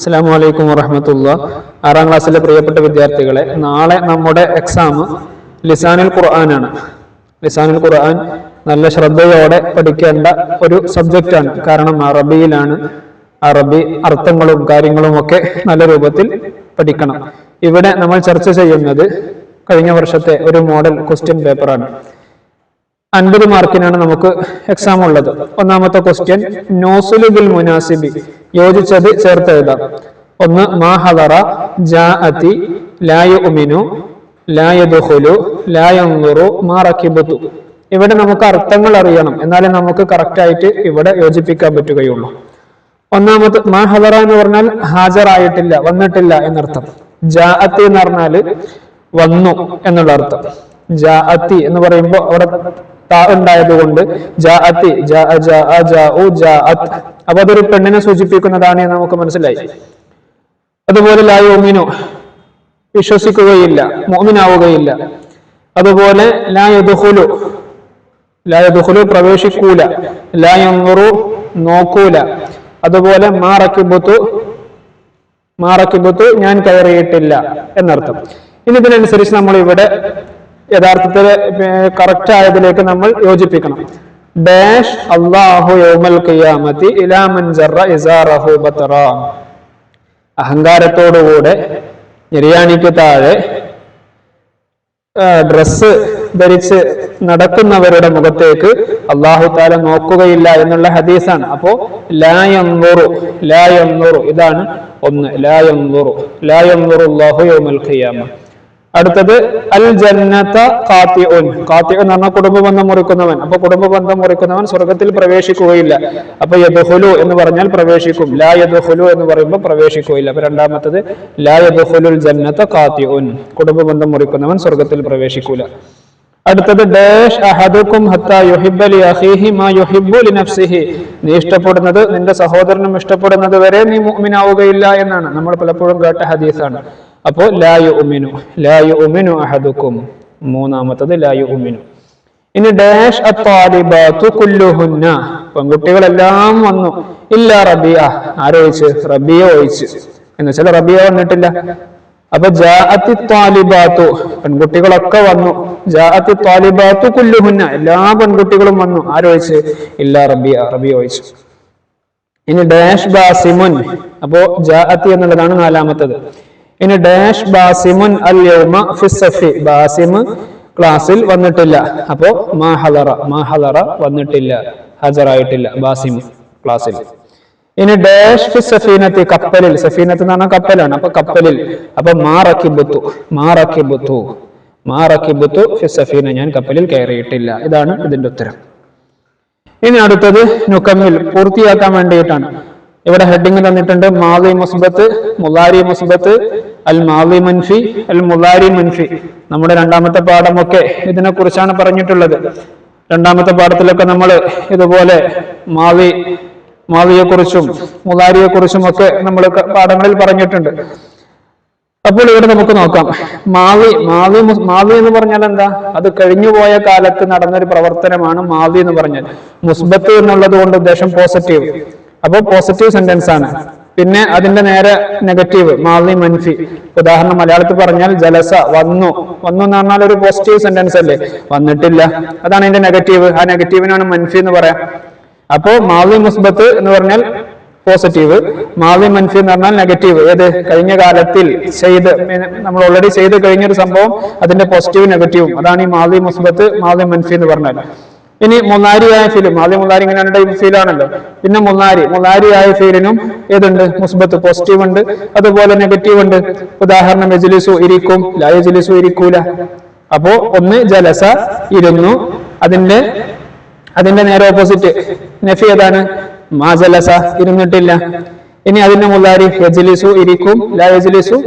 അസ്സാം വലൈക്കും വറഹമത്തുള്ള. ആറാം ക്ലാസ്സിലെ പ്രിയപ്പെട്ട വിദ്യാർത്ഥികളെ നാളെ നമ്മുടെ എക്സാം ലിസാനുൽ ഖുർആനാണ്. ലിസാനുൽ ഖുർആൻ നല്ല ശ്രദ്ധയോടെ പഠിക്കേണ്ട ഒരു സബ്ജക്റ്റാണ് കാരണം അറബിയിലാണ്. അറബി അർത്ഥങ്ങളും കാര്യങ്ങളും ഒക്കെ നല്ല രൂപത്തിൽ പഠിക്കണം. ഇവിടെ നമ്മൾ ചർച്ച ചെയ്യുന്നത് കഴിഞ്ഞ വർഷത്തെ ഒരു മോഡൽ ക്വസ്റ്റ്യൻ പേപ്പറാണ് അൻപത് മാർക്കിനാണ് നമുക്ക് എക്സാം ഉള്ളത്. ഒന്നാമത്തെ ക്വസ്റ്റ്യൻ നോസുലു ബിൽ മുനാസിബി. യോജിച്ചത് ചേർത്ത് എഴുതാം. ഒന്ന് മാ ഹദറ ജാഅതി അതി ലായ ഉമിനു യദ്ഖുലു ലാ യൻദുറു മാ റക്കിബുത്തു. ഇവിടെ നമുക്ക് അർത്ഥങ്ങൾ അറിയണം. എന്നാലേ നമുക്ക് കറക്റ്റ് ആയിട്ട് ഇവിടെ യോജിപ്പിക്കാൻ പറ്റുകയുള്ളൂ. ഒന്നാമത് മാ ഹദറ എന്ന് പറഞ്ഞാൽ ഹാജറായിട്ടില്ല വന്നിട്ടില്ല എന്നർത്ഥം. ജാഅത്തി എന്ന് പറഞ്ഞാൽ വന്നു എന്നുള്ള അർത്ഥം. ജാഅത്തി എന്ന് പറയുമ്പോൾ അവിടെ താ ഉണ്ടായത് കൊണ്ട് ജാഅത്തി ജാഅ ജാഅ ജാഉ അപ്പൊ അതൊരു പെണ്ണിനെ സൂചിപ്പിക്കുന്നതാണ് എന്ന് നമുക്ക് മനസ്സിലായി. അതുപോലെ ലാ യോമിനു വിശ്വസിക്കുകയില്ല മോമിനാവുകയില്ല അതുപോലെ ലായദുഹുലു ലാ യദുഹുലു പ്രവേശിക്കൂല ലാ യൻറുറു നോക്കൂല. അതുപോലെ മാറക്കിബുത്തു മാറക്കിബുത്തു ഞാൻ കയറിയിട്ടില്ല എന്നർത്ഥം. ഇനി ഇതിനനുസരിച്ച് നമ്മൾ ഇവിടെ യഥാർത്ഥത്തിൽ കറക്റ്റ് ആയതിലേക്ക് നമ്മൾ യോജിപ്പിക്കണം. ഡാഷ് അള്ളാഹു യൗമൽ ഖിയാമത്തി ഇലാ മൻ ജറ ഇസാറഹു ബത്തറ. അഹങ്കാരത്തോടുകൂടെ നിര്യാണിക്ക് താഴെ ഡ്രസ്സ് ധരിച്ച് നടക്കുന്നവരുടെ മുഖത്തേക്ക് അള്ളാഹു താല നോക്കുകയില്ല എന്നുള്ള ഹദീസാണ്. അപ്പോ ലായന്നുറു ലായന്നുറു ഇതാണ് ഒന്ന്. ലായന്നുറു ലായന്നുറു അള്ളാഹു യോമൽ ഖിയാമ. അടുത്തത് അൽ ജന്നത കാത്തിഉൻ കാത്തി എന്ന് പറഞ്ഞാൽ കുടുംബ ബന്ധം മുറിക്കുന്നവൻ. അപ്പൊ കുടുംബ ബന്ധം മുറിക്കുന്നവൻ സ്വർഗത്തിൽ പ്രവേശിക്കുകയില്ല. അപ്പൊ യദുഹുലു എന്ന് പറഞ്ഞാൽ പ്രവേശിക്കും. ലാ യദുഹുലു എന്ന് പറയുമ്പോൾ പ്രവേശിക്കുകയില്ല. അപ്പൊ രണ്ടാമത്തത് ലാ യദുഹുലുൽ ജന്നത കാത്തിഉൻ കുടുംബ ബന്ധം മുറിക്കുന്നവൻ സ്വർഗത്തിൽ പ്രവേശിക്കൂല. അടുത്തത് ഡാഷ് അഹദുക്കും ഹത്ത യുഹിബ്ബ ലി അഖീഹി മാ യുഹിബ്ബു ലി നഫ്സിഹി. നീ ഇഷ്ടപ്പെടുന്നത് നിന്റെ സഹോദരനും ഇഷ്ടപ്പെടുന്നത് വരെ നീ മുഅ്മിനാവുകയില്ല എന്നാണ്. നമ്മൾ പലപ്പോഴും കേട്ട ഹദീസാണ്. അപ്പോ ലായു ഉമിനു ലായു ഉമിനു അഹദുക്കും. മൂന്നാമത്തത് ലായു ഉമിനു ഇനി ഡാഷ് അത്താലിബാത്തു കുല്ലുഹുന്ന. പെൺകുട്ടികളെല്ലാം വന്നു. ഇല്ല റബിയ. ആരോയിച്ച് റബിയ ഒഴിച്ച്. എന്ന് വെച്ചാൽ റബിയ വന്നിട്ടില്ല. അപ്പൊ ജാഅത്തി പെൺകുട്ടികളൊക്കെ വന്നു. ജാഅത്തി കുല്ലുഹുന്ന. എല്ലാ പെൺകുട്ടികളും വന്നു. ആരോയിച്ച് ഇല്ല റബിയ. റബിയ ഒഴിച്ചു. ഇനി ഡാഷ് ബാസിമുൻ. അപ്പോ ജാഅത്തി എന്നുള്ളതാണ് നാലാമത്തത്. ഇനി ഡാഷ് ബാസിമുൻ അൽ യൗമ ബാസിം ക്ലാസ്സിൽ വന്നിട്ടില്ല. അപ്പോ മാഹലറ മാഹലറ വന്നിട്ടില്ല. ഹാജറായിട്ടില്ല ബാസിം ക്ലാസ്സിൽ. ഇനി ഡാഷ് ഫി സഫീനത്തി കപ്പലിൽ സഫീനത്ത് എന്ന് പറഞ്ഞാൽ കപ്പലാണ്. അപ്പൊ കപ്പലിൽ. അപ്പൊ മാറക്കിബുത്തു മാറക്കിബുത്തു മാറക്കിബുത്തു ഫി സഫീന ഞാൻ കപ്പലിൽ കയറിയിട്ടില്ല. ഇതാണ് ഇതിന്റെ ഉത്തരം. ഇനി അടുത്തത് നുക്കമ്മിൽ പൂർത്തിയാക്കാൻ വേണ്ടിയിട്ടാണ്. ഇവിടെ ഹെഡിങ് തന്നിട്ടുണ്ട് മാലി മുസ്ബത്ത് മുലാരി മുസ്ബത്ത് അൽ മാവി മൻഫി അൽ മുലാരി മൻഫി. നമ്മുടെ രണ്ടാമത്തെ പാഠമൊക്കെ ഇതിനെ കുറിച്ചാണ് പറഞ്ഞിട്ടുള്ളത്. രണ്ടാമത്തെ പാഠത്തിലൊക്കെ നമ്മൾ ഇതുപോലെ മാവി മാവിയെക്കുറിച്ചും കുറിച്ചും മുലാരിയെ കുറിച്ചും ഒക്കെ നമ്മൾ പാഠങ്ങളിൽ പറഞ്ഞിട്ടുണ്ട്. അപ്പോൾ ഇവിടെ നമുക്ക് നോക്കാം. മാവി മാവി മാവി എന്ന് പറഞ്ഞാൽ എന്താ? അത് കഴിഞ്ഞുപോയ കാലത്ത് നടന്നൊരു പ്രവർത്തനമാണ് മാവി എന്ന് പറഞ്ഞാൽ. മുസ്ബത്ത് എന്നുള്ളത് കൊണ്ട് ഉദ്ദേശം പോസിറ്റീവ് അപ്പൊ പോസിറ്റീവ് സെന്റൻസ് ആണ്. പിന്നെ അതിന്റെ നേരെ നെഗറ്റീവ് മാലി മൻഫി ഉദാഹരണം മലയാളത്തിൽ പറഞ്ഞാൽ ജലസ വന്നു. വന്നു എന്ന് പറഞ്ഞാൽ ഒരു പോസിറ്റീവ് സെന്റൻസ് അല്ലേ? വന്നിട്ടില്ല. അതാണ് അതിന്റെ നെഗറ്റീവ് ആ നെഗറ്റീവിനാണ് മൻഫി എന്ന് പറയാം. അപ്പോ മാലി മുസ്ബത്ത് എന്ന് പറഞ്ഞാൽ പോസിറ്റീവ് മാവി മൻഫി എന്ന് പറഞ്ഞാൽ നെഗറ്റീവ് ഏത്? കഴിഞ്ഞ കാലത്തിൽ ചെയ്ത് നമ്മൾ ഓൾറെഡി ചെയ്ത് കഴിഞ്ഞൊരു സംഭവം അതിന്റെ പോസിറ്റീവ് നെഗറ്റീവും അതാണ് ഈ മാവി മുസ്ബത്ത് മാവി മൻഫി എന്ന് പറഞ്ഞാൽ ഇനി മുന്നാരിയായ ഫീലും ആദ്യം മുന്നാരി ഇങ്ങനെ രണ്ട് ഫീലാണല്ലോ പിന്നെ മുന്നാരി മുന്നാരിയായ ഫീലിനും ഏതുണ്ട്? മുസ്ബത്ത് പോസിറ്റീവ് ഉണ്ട് അതുപോലെ നെഗറ്റീവ് ഉണ്ട്. ഉദാഹരണം എജിലിസു ഇരിക്കും ലായജിലിസു ഇരിക്കൂല. അപ്പോ ഒന്ന് ജലസ ഇരുന്നു അതിന്റെ അതിന്റെ നേരെ ഓപ്പോസിറ്റ് നെഫി ഏതാണ്? മാ ജലസ ഇരുന്നിട്ടില്ല. ഇനി അതിന്റെ മുല്ലാരി എജിലിസു ഇരിക്കും ലാ യജ്ലിസു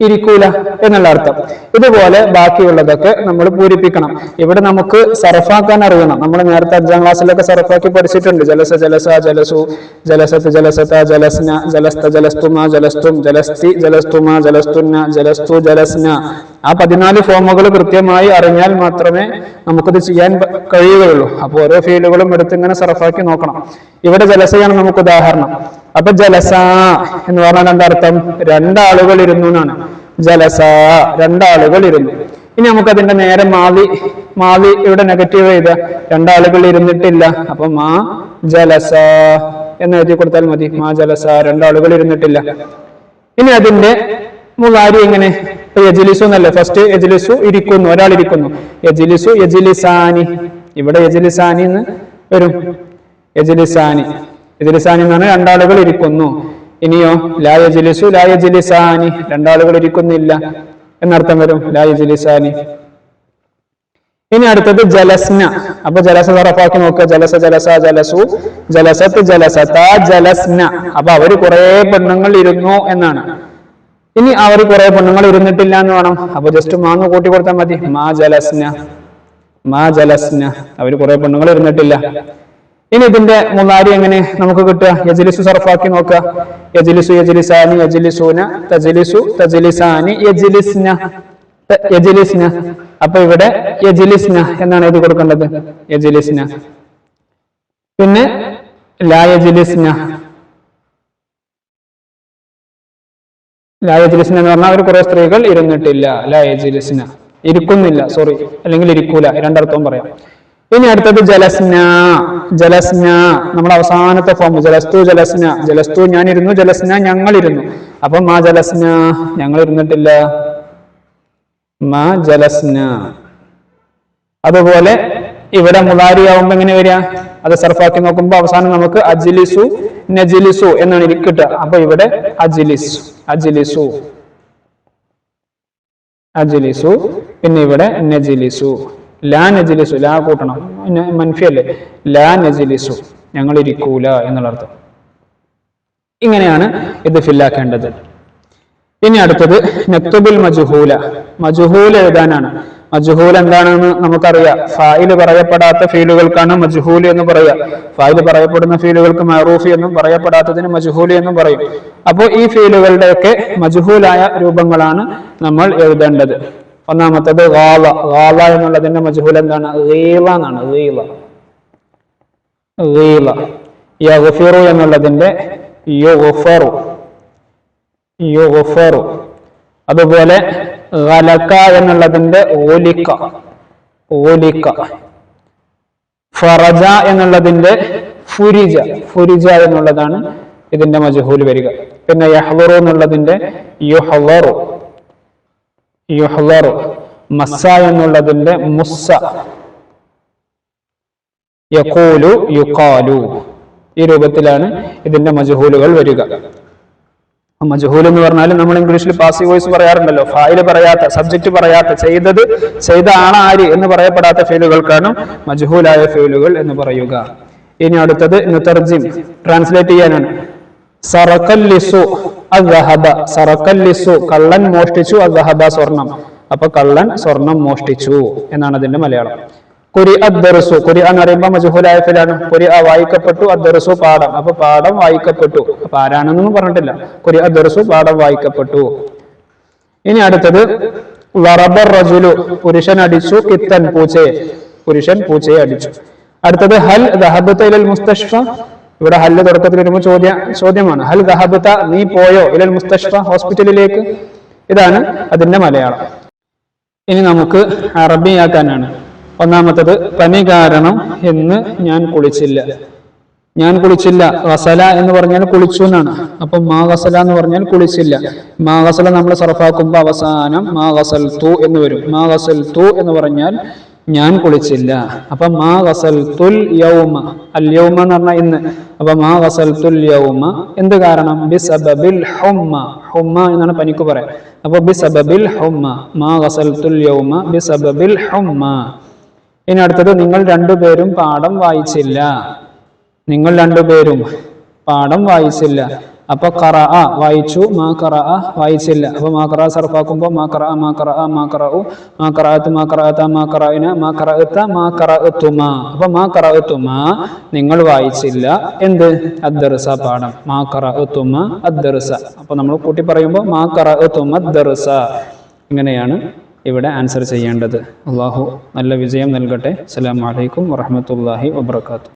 ഇരിക്കൂല എന്നുള്ള അർത്ഥം. ഇതുപോലെ ബാക്കിയുള്ളതൊക്കെ നമ്മൾ പൂരിപ്പിക്കണം. ഇവിടെ നമുക്ക് സർഫാക്കാൻ അറിയണം. നമ്മൾ നേരത്തെ അഞ്ചാം ക്ലാസ്സിലൊക്കെ സർഫാക്കി പഠിച്ചിട്ടുണ്ട്. ജലസ ജലസ ജലസു ജലസത്ത് ജലസത ജലസ്ന ജലസ്ത ജലസ്തുമ ജലസ്തും ജലസ്തി ജലസ്തുമ ജലസ്തുന്ന ജലസ്തു ജലസ്ന ആ പതിനാല് ഫോമുകൾ കൃത്യമായി അറിഞ്ഞാൽ മാത്രമേ നമുക്കിത് ചെയ്യാൻ കഴിയുകയുള്ളൂ. അപ്പോൾ ഓരോ ഫീലുകളും എടുത്ത് ഇങ്ങനെ സർഫാക്കി നോക്കണം. ഇവിടെ ജലസയാണ് നമുക്ക് ഉദാഹരണം. അപ്പൊ ജലസ എന്ന് പറഞ്ഞാൽ എന്താ അർത്ഥം? രണ്ടാളുകൾ ഇരുന്നു എന്നാണ്. ജലസ രണ്ടാളുകൾ ഇരുന്നു. ഇനി നമുക്ക് അതിന്റെ നേരെ മാവി മാവി ഇവിടെ നെഗറ്റീവ് ചെയ്ത രണ്ടാളുകൾ ഇരുന്നിട്ടില്ല. അപ്പൊ മാ ജലസ എന്ന് എഴുതി കൊടുത്താൽ മതി. മാ ജലസ രണ്ടാളുകൾ ഇരുന്നിട്ടില്ല. ഇനി അതിന്റെ മുതാരി എങ്ങനെ? യജിലിസു എന്നല്ലേ? ഫസ്റ്റ് യജിലിസു ഇരിക്കുന്നു ഒരാൾ ഇരിക്കുന്നു. യജിലിസു യജിലിസാനി. ഇവിടെ യജിലിസാനി എന്ന് വരും. യജിലിസാനി. യജിലിസാനി എന്ന് പറഞ്ഞാൽ രണ്ടാളുകൾ ഇരിക്കുന്നു. ഇനിയോ ലാ യജിലിസു ലാ യജിലിസാനി. രണ്ടാളുകൾ ഇരിക്കുന്നില്ല. എന്നർത്ഥം വരും ലാ യജിലിസാനി. ഇനി അടുത്തത് ജലസ്ന. അപ്പൊ ജലസ ഉറപ്പാക്കി നോക്കുക ജലസ ജലസ ജലസു. ജലസത്ത് ജലസത്ത ജലസ്ന. അപ്പൊ അവർ കുറെ പെണ്ണുങ്ങൾ ഇരുന്നു എന്നാണ്. ഇനി അവർ കുറെ പെണ്ണുങ്ങൾ ഇരുന്നിട്ടില്ല എന്ന് വേണം. അപ്പൊ ജസ്റ്റ് മാങ്ങ കൂട്ടി കൊടുത്താൽ മതി. മാ ജലസ്ന. മാ ജലസ്ന. അവർ കുറെ പെണ്ണുങ്ങൾ ഇരുന്നിട്ടില്ല. ഇനി ഇതിന്റെ മുന്നാരി എങ്ങനെ നമുക്ക് കിട്ടുക? യജിലിസു സർഫാക്കി നോക്കുക. യജിലിസു യജിലിസാനി യജിലിസൂന തജിലിസു തജിലിസാനി യജിലിസ്ന. യജിലിസ്ന. അപ്പൊ ഇവിടെ യജിലിസ്ന എന്നാണ് എഴുതി കൊടുക്കേണ്ടത്. യജിലിസ്ന. പിന്നെ ലാ യജിലിസ്ന ലാ യജിലിസ്ന എന്ന് പറഞ്ഞാൽ അവർ കുറെ സ്ത്രീകൾ ഇരുന്നിട്ടില്ല. ലായജിലിസിന. ഇരിക്കുന്നില്ല. സോറി അല്ലെങ്കിൽ ഇരിക്കൂല. രണ്ടർത്ഥവും പറയാം. ഇനി അടുത്തത് ജലസ്ന. ജലസ്ന. നമ്മുടെ അവസാനത്തെ ഫോം ജലസ്തു ജലസ്ന. ജലസ്തു ഞാൻ ഇരുന്നു ജലസ്ന ഞങ്ങൾ ഇരുന്നു അപ്പൊ മാ ജലസ്ന. ഞങ്ങൾ ഇരുന്നിട്ടില്ല മാ ജലസ്ന. അതുപോലെ ഇവിടെ മുതാരി ആവുമ്പോ എങ്ങനെ വരിക? അത് സർഫാക്കി നോക്കുമ്പോ അവസാനം നമുക്ക് അജിലിസു നജിലിസു എന്നാണ് കിട്ടുക. അപ്പൊ ഇവിടെ അജിലിസ് അജിലിസു. അജിലിസു പിന്നെ ഇവിടെ നജിലിസു. ലാ നജിലിസു ലാ കൂട്ടണം. മൻഫിയല്ലേ? ലാ നജിലിസു. ഞങ്ങൾ ഇരിക്കൂല എന്നുള്ള അർത്ഥം. ഇങ്ങനെയാണ് ഇത് ഫില്ലാക്കേണ്ടത് ഇനി അടുത്തത് നക്തുബുൽ മജുഹൂല. മജുഹൂൽ എഴുതാനാണ്. മജുഹൂൽ എന്താണെന്ന് നമുക്കറിയാം. ഫായിൽ പറയപ്പെടാത്ത ഫീലുകൾക്കാണ് മജുഹൂൽ എന്ന് പറയുക. ഫായിൽ പറയപ്പെടുന്ന ഫീലുകൾക്ക് മറൂഫി എന്നും പറയപ്പെടാത്തതിന് മജുഹൂൽ എന്നും പറയും. അപ്പോൾ ഈ ഫീലുകളുടെയൊക്കെ മജുഹൂലായ രൂപങ്ങളാണ് നമ്മൾ എഴുതേണ്ടത്. ഒന്നാമത്തത് ഗാല ഗാല എന്നുള്ളതിന്റെ മജുഹൂൽ എന്താണ്? ഗീല എന്നാണ്. ഗീല ഗീല യഗ്ഫിറു എന്നുള്ളതിന്റെ യുഗ്ഫറു. യുഗ്ഫറു. അതുപോലെ ഗലക്ക എന്നുള്ളതിന്റെ ഓലിക്ക ഓലിക്ക. ഫറജ എന്നുള്ളതിന്റെ ഫുരിജ ഫുരിജ എന്നുള്ളതാണ് ഇതിന്റെ മജഹൂൽ വരിക. പിന്നെ യഹ്വറു എന്നുള്ളതിന്റെ യുഹ്വറു യുഹ്വറു മസ്സ എന്നുള്ളതിന്റെ മുസ്സ. യഖൂലു യുഖാലു. ഈ രൂപത്തിലാണ് ഇതിന്റെ മജഹൂലുകൾ വരിക. മജഹൂൽ എന്ന് പറഞ്ഞാൽ നമ്മൾ ഇംഗ്ലീഷിൽ പാസീവ് വോയിസ് പറയാറുണ്ടല്ലോ. ഫായിൽ പറയാത്ത സബ്ജക്റ്റ് പറയാത്ത ചെയ്തത് ചെയ്ത ആണ് ആര് എന്ന് പറയപ്പെടാത്ത ഫെയിലുകൾക്കാണ് മജഹൂലായ ഫെയിലുകൾ എന്ന് പറയുക. ഇനി അടുത്തത് നുതർജിം ട്രാൻസ്ലേറ്റ് ചെയ്യാനാണ്. സറക്കല്ലിസു അദ്ഹബ സറക്കല്ലിസു കള്ളൻ മോഷ്ടിച്ചു അദ്ഹബ സ്വർണം. അപ്പൊ കള്ളൻ സ്വർണം മോഷ്ടിച്ചു എന്നാണ് അതിന്റെ മലയാളം. കുരി അദ്ദർസു കുരി എന്ന് പറയുമ്പോൾ മജുഹുലായ ഫിലാണ് കുരി വായിക്കപ്പെട്ടു അദ്ദർസു പാഠം. അപ്പൊ പാഠം വായിക്കപ്പെട്ടു. അപ്പൊ ആരാണെന്നൊന്നും പറഞ്ഞിട്ടില്ല. കുരി അദ്ദർസു പാഠം വായിക്കപ്പെട്ടു. ഇനി അടുത്തത് വറബർ റജുലു പുരുഷൻ അടിച്ചു കിത്തൻ പൂച്ചയെ. പുരുഷൻ പൂച്ചയെ അടിച്ചു. അടുത്തത് ഹൽ ദഹബത്ത ഇലൽ മുസ്തഷ്ഫ. ഇവിടെ ഹല്ല് തുടക്കത്തിൽ വരുമ്പോൾ ചോദ്യ ചോദ്യമാണ്. ഹൽ ദഹബത്ത നീ പോയോ? ഇലൽ മുസ്തഷ്ഫ ഹോസ്പിറ്റലിലേക്ക്. ഇതാണ് അതിന്റെ മലയാളം. ഇനി നമുക്ക് അറബിയാക്കാനാണ്. ഒന്നാമത്തത് പനി കാരണം എന്ന് ഞാൻ കുളിച്ചില്ല. ഞാൻ കുളിച്ചില്ല. വസല എന്ന് പറഞ്ഞാൽ കുളിച്ചു എന്നാണ്. അപ്പൊ മാ ഗസല എന്ന് പറഞ്ഞാൽ കുളിച്ചില്ല. മാ ഗസല നമ്മൾ സർഫാക്കുമ്പോ അവസാനം മാ ഗസൽ തു എന്ന് വരും. മാ ഗസൽ തു എന്ന് പറഞ്ഞാൽ ഞാൻ കുളിച്ചില്ല. അപ്പൊ മാ ഗസൽ തുൽ യൗമ. അൽ യൗമ എന്ന് പറഞ്ഞാൽ ഇന്ന്. അപ്പൊ മാ ഗസൽ തുൽ യൗമ. എന്ത് കാരണം? ബിസബിൽ ഹുമ്മ. ഹുമ്മ എന്നാണ് പനിക്ക് പറയാം അപ്പൊ ബിസബിൽ ഹുമ്മ. മാ ഗസൽ തുൽ യൗമ ബിസബിൽ ഹുമ്മ. ഇനി അടുത്തത് നിങ്ങൾ രണ്ടുപേരും പാഠം വായിച്ചില്ല നിങ്ങൾ രണ്ടുപേരും പാഠം വായിച്ചില്ല അപ്പൊ കറ ആ വായിച്ചു മാ കറ ആ വായിച്ചില്ല അപ്പൊ മാ കറ സർഫാക്കുമ്പോ മാ കറ മാ കറ മാ കറു മാ കറാത്ത് മാ കറാത്ത മാ കറയിന മാ കറ കറത്ത മാ കറ കറത്തുമ അപ്പൊ മാ കറ കറത്തുമ നിങ്ങൾ വായിച്ചില്ല എന്ത് അദ്ദർസ പാഠം മാ കറ കറത്തുമ അദ്ദർസ അപ്പൊ നമ്മൾ കൂട്ടി പറയുമ്പോൾ മാ കറ കറത്തുമ അദ്ദർസ ഇങ്ങനെയാണ് ഇവിടെ ആൻസർ ചെയ്യേണ്ടത്. അള്ളാഹു നല്ല വിജയം നൽകട്ടെ. അസ്സാം വലൈക്കും വറഹ്മത്തുള്ളാഹി വബർക്കാത്തു